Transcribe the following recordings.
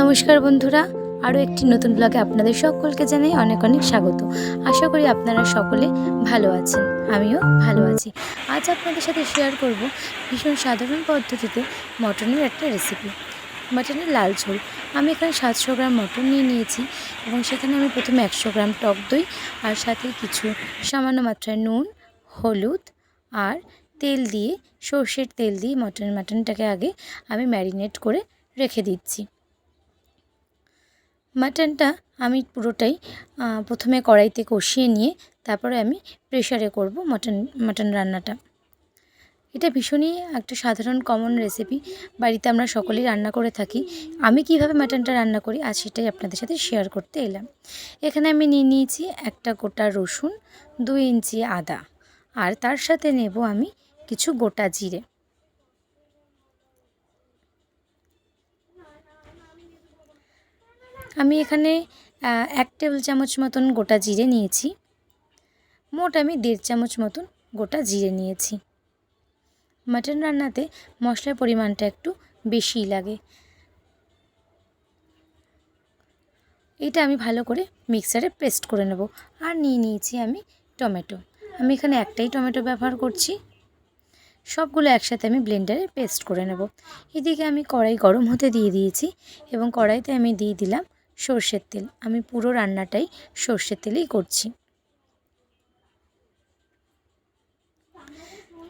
নমস্কার বন্ধুরা, আরও একটি নতুন ব্লগে আপনাদের সকলকে জানাই অনেক অনেক স্বাগত। আশা করি আপনারা সকলে ভালো আছেন, আমিও ভালো আছি। আজ আপনাদের সাথে শেয়ার করব ভীষণ সাধারণ পদ্ধতিতে মটনের একটা রেসিপি মটনের লাল ঝোল। আমি এখানে সাতশো গ্রাম মটন নিয়ে নিয়েছি এবং সেখানে আমি প্রথমে একশো গ্রাম টক দই আর সাথে কিছু সামান্য মাত্রায় নুন, হলুদ আর তেল দিয়ে সর্ষের তেল দিয়ে মটন, মাটনটাকে আগে আমি ম্যারিনেট করে রেখে দিচ্ছি। মাটনটা আমি পুরোটাই প্রথমে কড়াইতে কষিয়ে নিয়ে তারপরে আমি প্রেশারে করব মাটন মাটন রান্নাটা। এটা ভীষণই একটা সাধারণ কমন রেসিপি বাড়িতে আমরা সকলেই রান্না করে থাকি। আমি কীভাবে মাটনটা রান্না করি আজ সেটাই আপনাদের সাথে শেয়ার করতে এলাম। এখানে আমি নিয়ে নিয়েছি একটা গোটা রসুন, দুই ইঞ্চি আদা, আর তার সাথে নেব আমি কিছু গোটা জিরে। আমি এখানে এক টেবিল চামচ মতন গোটা জিরে নিয়েছি। মোট আমি দেড় চামচ মতন গোটা জিরে নিয়েছি। মাটন রান্নাতে মশলার পরিমাণটা একটু বেশিই লাগে। এটা আমি ভালো করে মিক্সারে পেস্ট করে নেব। আর নিয়ে নিয়েছি আমি টমেটো। আমি এখানে একটাই টমেটো ব্যবহার করছি। সবগুলো একসাথে আমি ব্লেন্ডারে পেস্ট করে নেব। এদিকে আমি কড়াই গরম হতে দিয়ে দিয়েছি এবং কড়াইতে আমি দিয়ে দিলাম সর্ষের তেল। আমি পুরো রান্নাটাই সর্ষের তেলেই করছি।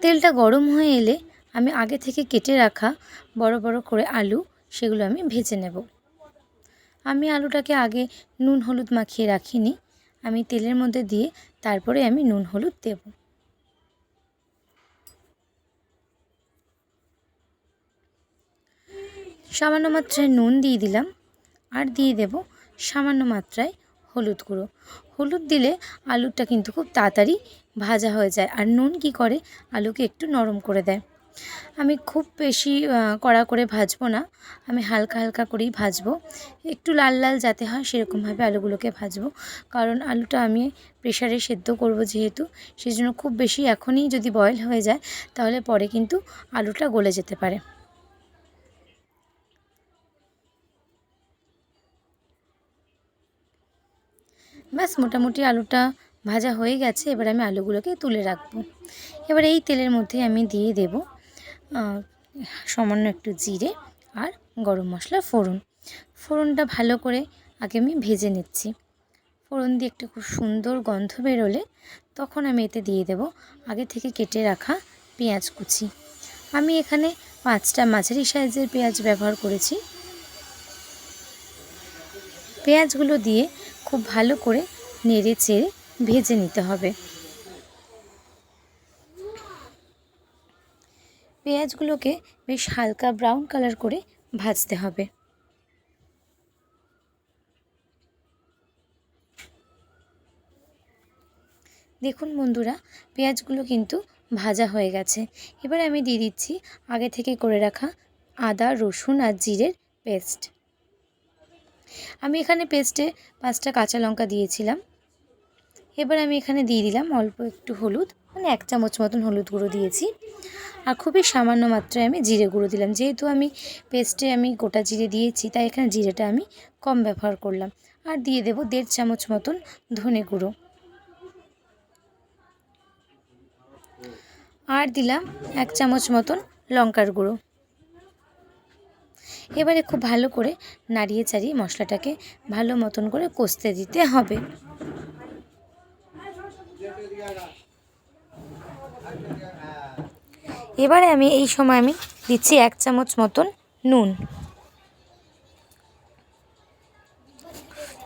তেলটা গরম হয়ে এলে আমি আগে থেকে কেটে রাখা বড় বড় করে আলু, সেগুলো আমি ভেজে নেব। আমি আলুটাকে আগে নুন হলুদ মাখিয়ে রাখিনি। আমি তেলের মধ্যে দিয়ে তারপরে আমি নুন হলুদ দেব। সামান্য মাত্রায় নুন দিয়ে দিলাম। আর দিয়ে দেব সামান্য মাত্রায় হলুদ গুঁড়ো। হলুদ দিলে আলুটা কিন্তু খুব তাড়াতাড়ি ভাজা হয়ে যায় আর নুন কি করে? আলুকে একটু নরম করে দেয়। আমি খুব বেশি কড়া করে ভাজবো না। আমি হালকা হালকা করেই ভাজবো। একটু লাল লাল যাতে হয় সেরকমভাবে আলুগুলোকে ভাজবো। কারণ আলুটা আমি প্রেশারে সেদ্ধ করব যেহেতু সেই জন্য খুব বেশি এখনই যদি বয়েল হয়ে যায়, তাহলে পরে কিন্তু আলুটা গলে যেতে পারে। ব্যাস, মোটামুটি আলুটা ভাজা হয়ে গেছে, এবার আমি আলুগুলোকে তুলে রাখব। এবার এই তেলের মধ্যে আমি দিয়ে দেব সামান্য একটু জিরে আর গরম মশলা ফোড়ন। ফোড়নটা ভালো করে আগে আমি ভেজে নিচ্ছি। ফোড়ন দিয়ে একটু খুব সুন্দর গন্ধ বেরোলে তখন আমি এতে দিয়ে দেব আগে থেকে কেটে রাখা পেঁয়াজ কুচি। আমি এখানে পাঁচটা মাঝারি সাইজের পেঁয়াজ ব্যবহার করেছি। পেঁয়াজগুলো দিয়ে খুব ভালো করে নেড়ে চেড়ে ভেজে নিতে হবে। পেঁয়াজগুলোকে বেশ হালকা ব্রাউন কালার করে ভাজতে হবে। দেখুন বন্ধুরা, পেঁয়াজগুলো কিন্তু ভাজা হয়ে গেছে। এবার আমি দিয়ে দিচ্ছি আগে থেকে করে রাখা আদা, রসুন আর জিরের পেস্ট। আমি এখানে পেস্টে পাঁচটা কাঁচা লঙ্কা দিয়েছিলাম। এবার আমি এখানে দিয়ে দিলাম অল্প একটু হলুদ মানে এক চামচ মতন হলুদ গুঁড়ো দিয়েছি। আর খুবই সামান্য মাত্রায় আমি জিরে গুঁড়ো দিলাম। যেহেতু আমি পেস্টে আমি গোটা জিরে দিয়েছি, তাই এখানে জিরেটা আমি কম ব্যবহার করলাম। আর দিয়ে দেবো দেড় চামচ মতন ধনে গুঁড়ো। আর দিলাম এক চামচ মতন লঙ্কার গুঁড়ো। এবারে খুব ভালো করে নাড়িয়ে চাড়িয়ে মশলাটাকে ভালো মতন করে কষতে দিতে হবে। এবারে আমি এই সময় আমি দিচ্ছি এক চামচ মতন নুন।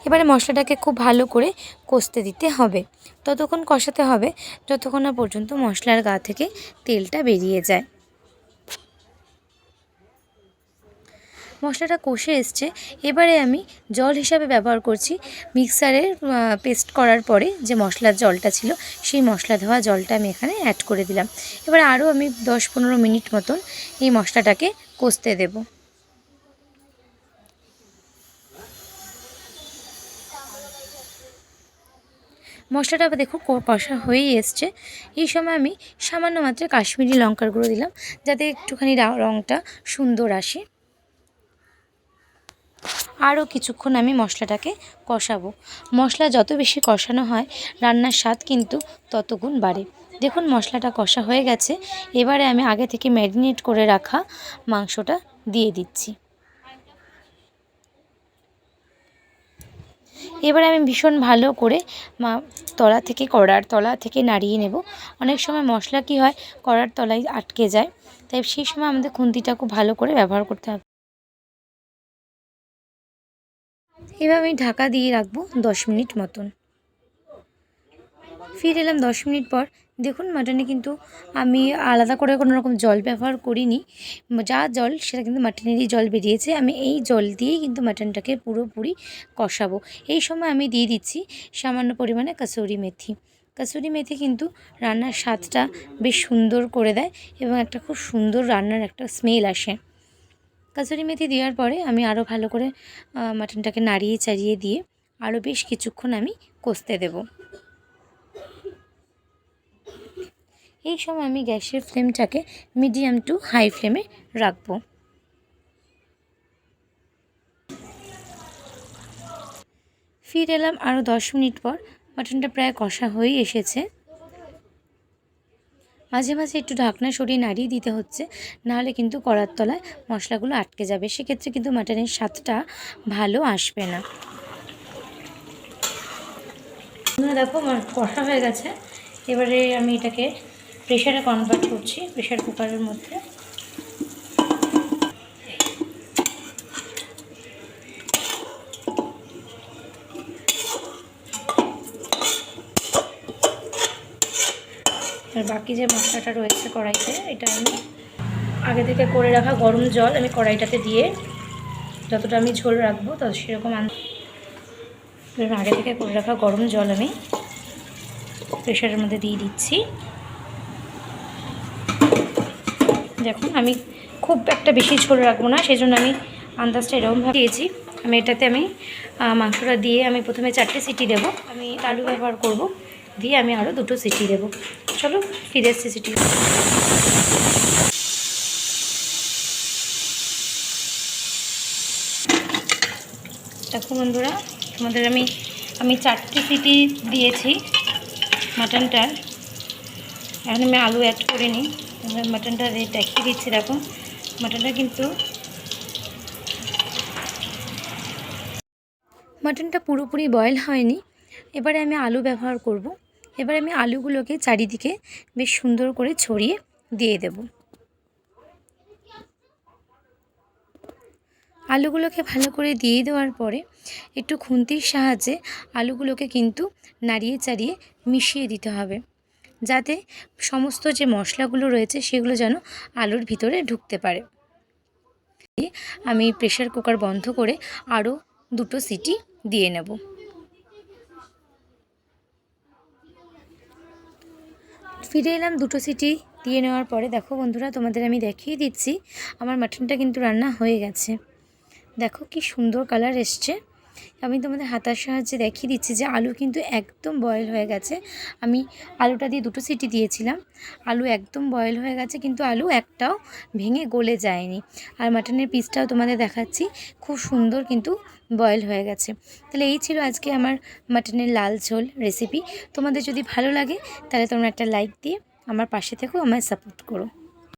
এবারে মশলাটাকে খুব ভালো করে কষতে দিতে হবে। ততক্ষণ কষাতে হবে, যতক্ষণ না পর্যন্ত মশলার গা থেকে তেলটা বেরিয়ে যায়। মশলাটা কষে এসছে। এবারে আমি জল হিসাবে ব্যবহার করছি। মিক্সারের পেস্ট করার পরে যে মশলার জলটা ছিল, সেই মশলা ধোয়া জলটা আমি এখানে অ্যাড করে দিলাম। এবার আরও আমি দশ পনেরো মিনিট মতন এই মশলাটাকে কষতে দেব। মশলাটা আবার দেখো কষা হয়েই এসছে। এই সময় আমি সামান্য মাত্রায় কাশ্মীরি লঙ্কার গুঁড়ো দিলাম, যাতে একটুখানি রঙটা সুন্দর আসে। আরও কিছুক্ষণ আমি মশলাটাকে কষাবো। মশলা যত বেশি কষানো হয়, রান্নার স্বাদ কিন্তু তত গুণ বাড়ে। দেখুন মশলাটা কষা হয়ে গেছে। এবারে আমি আগে থেকে ম্যারিনেট করে রাখা মাংসটা দিয়ে দিচ্ছি। এবারে আমি ভীষণ ভালো করে মা, তলা থেকে কড়ার তলা থেকে নাড়িয়ে নেব। অনেক সময় মশলা কি হয়, কড়ার তলায় আটকে যায়। তাই সেই সময় আমাদের খুন্তিটা খুব ভালো করে ব্যবহার করতে হবে। এবার আমি ঢাকা দিয়ে রাখব দশ মিনিট মতন। ফিরে এলাম দশ মিনিট পর। দেখুন মাটনে কিন্তু আমি আলাদা করে কোনো রকম জল ব্যবহার করিনি। যা জল সেটা কিন্তু মাটনেরই জল বেরিয়েছে। আমি এই জল দিয়েই কিন্তু মাটনটাকে পুরোপুরি কষাবো। এই সময় আমি দিয়ে দিচ্ছি সামান্য পরিমাণে কাসুরি মেথি। কাসুরি মেথি কিন্তু রান্নার স্বাদটা বেশ সুন্দর করে দেয় এবং একটা খুব সুন্দর রান্নার একটা স্মেল আসে। কাসুরি মেথি দেওয়ার পরে আমি আরও ভালো করে মাটনটাকে নাড়িয়ে চাড়িয়ে দিয়ে আরও বেশ কিছুক্ষণ আমি কষতে দেবো। এই সময় আমি গ্যাসের ফ্লেমটাকে মিডিয়াম টু হাই ফ্লেমে রাখব। ফিরে এলাম আরও দশ মিনিট পর, মাটনটা প্রায় কষা হয়েই এসেছে। মাঝে মাঝে একটু ঢাকনা সরিয়ে নাড়িয়ে দিতে হচ্ছে, নাহলে কিন্তু কড়ার তলায় মশলাগুলো আটকে যাবে। সেক্ষেত্রে কিন্তু মাটনের স্বাদটা ভালো আসবে না। দেখো কষা হয়ে গেছে। এবারে আমি এটাকে প্রেশারে কনভার্ট করছি প্রেশার কুকারের মধ্যে। বাকি যে মশলাটা রয়েছে কড়াইতে, এটা আমি আগে থেকে করে রাখা গরম জল আমি কড়াইটাতে দিয়ে যতটা আমি ঝোল রাখব তত সেরকম আন আগে থেকে করে রাখা গরম জল আমি প্রেশারের মধ্যে দিয়ে দিচ্ছি। দেখুন, আমি খুব একটা বেশি ঝোল রাখব না সেই জন্য আমি আন্দাজটা এরকমভাবে দিয়েছি। আমি এটাতে আমি মাংসটা দিয়ে আমি প্রথমে চারটে সিটি দেবো। আমি আলু ব্যবহার করব। দিয়ে আমি আরও দুটো সিটি দেবো। চলো, ফিরে এসছি সিটি। দেখো বন্ধুরা, তোমাদের আমি আমি চারটে সিটি দিয়েছি মাটনটার এখন আমি আলু অ্যাড করে নিই। মাটনটা দেখিয়ে দিচ্ছি, দেখো। মাটনটা কিন্তু মাটনটা পুরোপুরি বয়েল হয়নি। এবারে আমি আলু ব্যবহার করব। এবারে আমি আলুগুলোকে চারিদিকে বেশ সুন্দর করে ছড়িয়ে দিয়ে দেব। আলুগুলোকে ভালো করে দিয়ে দেওয়ার পরে একটু খুন্তির সাহায্যে আলুগুলোকে কিন্তু নাড়িয়ে চাড়িয়ে মিশিয়ে দিতে হবে, যাতে সমস্ত যে মশলাগুলো রয়েছে সেগুলো যেন আলুর ভিতরে ঢুকতে পারে। আমি প্রেশার কুকার বন্ধ করে আরও দুটো সিটি দিয়ে নেব। ফিরে এলাম দুটো সিটি দিয়ে নেওয়ার পরে। দেখো বন্ধুরা, তোমাদের আমি দেখিয়ে দিচ্ছি। আমার মাটনটা কিন্তু রান্না হয়ে গেছে। দেখো কি সুন্দর কালার এসছে। আমি তোমাদের হাতার সাহায্যে দেখিয়ে দিচ্ছি যে আলু কিন্তু একদম বয়েল হয়ে গেছে। আমি আলুটা দিয়ে দুটো সিটি দিয়েছিলাম। আলু একদম বয়েল হয়ে গেছে, কিন্তু আলু একটাও ভেঙে গলে যায়নি। আর মাটনের পিসটাও তোমাদের দেখাচ্ছি, খুব সুন্দর কিন্তু বয়েল হয়ে গেছে। তাহলে এই ছিল আজকে আমার মাটনের লাল ঝোল রেসিপি তোমাদের যদি ভালো লাগে, তাহলে তোমরা একটা লাইক দিয়ে আমার পাশে থেকেও আমায় সাপোর্ট করো।